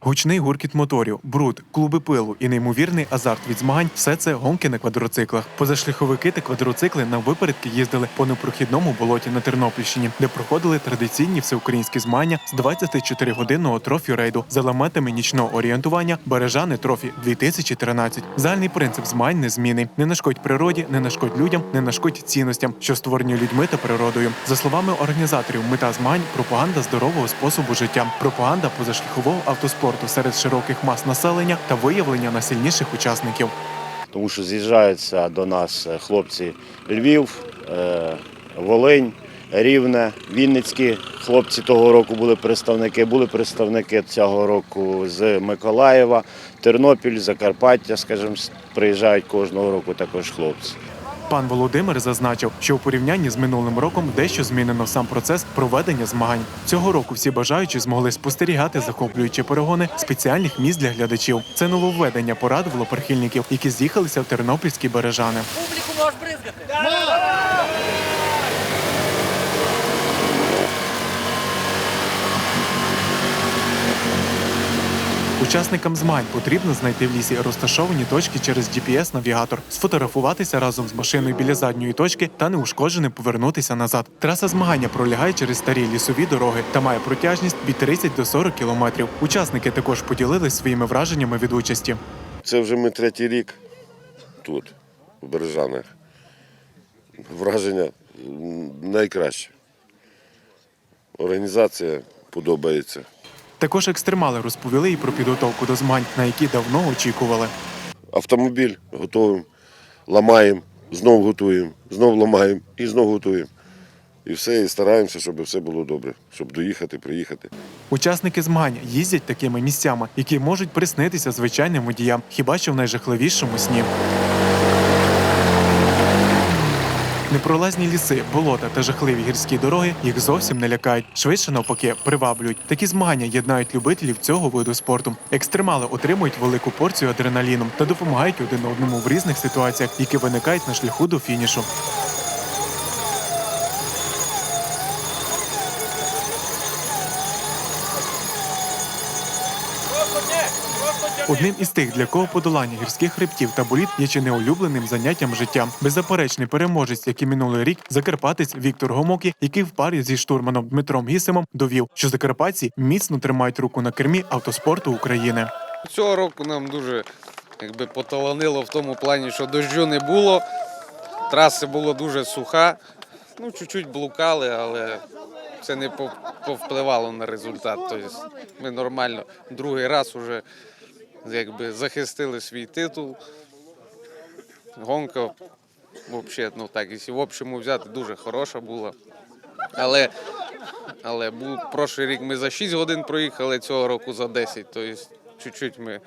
Гучний гуркіт моторів, бруд, клуби пилу і неймовірний азарт від змагань все це гонки на квадроциклах. Позашляховики та квадроцикли на випередки їздили по непрохідному болоті на Тернопільщині, де проходили традиційні всеукраїнські змагання з 24-годинного трофі рейду з елементами нічного орієнтування Бережани трофі 2013. Загальний принцип змагань незмінний. Не нашкодь природі, не нашкодь людям, не нашкодь цінностям, що створені людьми та природою. За словами організаторів, мета змагань пропаганда здорового способу життя, пропаганда позашляхового автоспорту серед широких мас населення та виявлення найсильніших учасників. тому що з'їжджаються до нас е, хлопці Львів, е, Волинь, Рівне, Вінницькі хлопці того року були представники, були представники цього року з Миколаєва, Тернопіль, Закарпаття, скажімо, приїжджають кожного року також хлопці. Пан Володимир зазначив, що у порівнянні з минулим роком дещо змінено сам процес проведення змагань. Цього року всі бажаючі змогли спостерігати захоплюючі перегони спеціальних місць для глядачів. Це нововведення порадувало прихильників, які з'їхалися в тернопільські бережани. Публіку можеш бризгати. Учасникам змагань потрібно знайти в лісі розташовані точки через GPS-навігатор, сфотографуватися разом з машиною біля задньої точки та неушкодженим повернутися назад. Траса змагання пролягає через старі лісові дороги та має протяжність від 30 до 40 кілометрів. Учасники також поділились своїми враженнями від участі. Це вже ми третій рік тут, в Бережанах. Враження найкраще. Організація подобається. Також екстремали розповіли і про підготовку до змагань, на які давно очікували. Автомобіль готуємо, ламаємо, знов готуємо, знов ламаємо і знов готуємо. І все, і стараємося, щоб все було добре, щоб доїхати, приїхати. Учасники змагань їздять такими місцями, які можуть приснитися звичайним водіям, хіба що в найжахливішому сні. Непролазні ліси, болота та жахливі гірські дороги їх зовсім не лякають. Швидше навпаки приваблюють. Такі змагання єднають любителів цього виду спорту. Екстремали отримують велику порцію адреналіну та допомагають один одному в різних ситуаціях, які виникають на шляху до фінішу. Одним із тих, для кого подолання гірських хребтів та боліт є чи не улюбленим заняттям життя. Беззаперечний переможець, як і минулий рік, закарпатець Віктор Гомокі, який в парі зі штурманом Дмитром Гісимом довів, що закарпатці міцно тримають руку на кермі автоспорту України. Цього року нам дуже якби, поталанило в тому плані, що дощу не було, траса була дуже суха. Ну, чуть-чуть блукали, але це не повпливало на результат. Тобто ми нормально другий раз вже якби, захистили свій титул. Гонка, взагалі, ну так, якщо в общому взяти, дуже хороша була. Але, але був прошлий рік ми за 6 годин проїхали, цього року за 10. Тобто чуть-чуть ми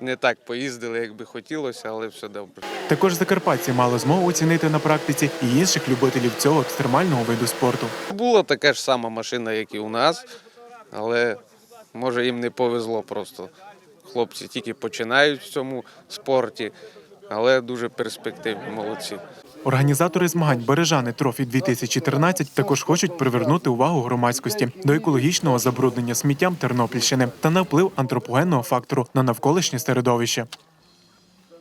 не так поїздили, як би хотілося, але все добре. Також закарпатці мали змогу оцінити на практиці і інших любителів цього екстремального виду спорту. Була така ж сама машина, як і у нас, але може їм не повезло просто. Хлопці тільки починають в цьому спорті, але дуже перспективні, молодці. Організатори змагань Бережани Трофі 2013 також хочуть привернути увагу громадськості до екологічного забруднення сміттям Тернопільщини та на вплив антропогенного фактору на навколишнє середовище.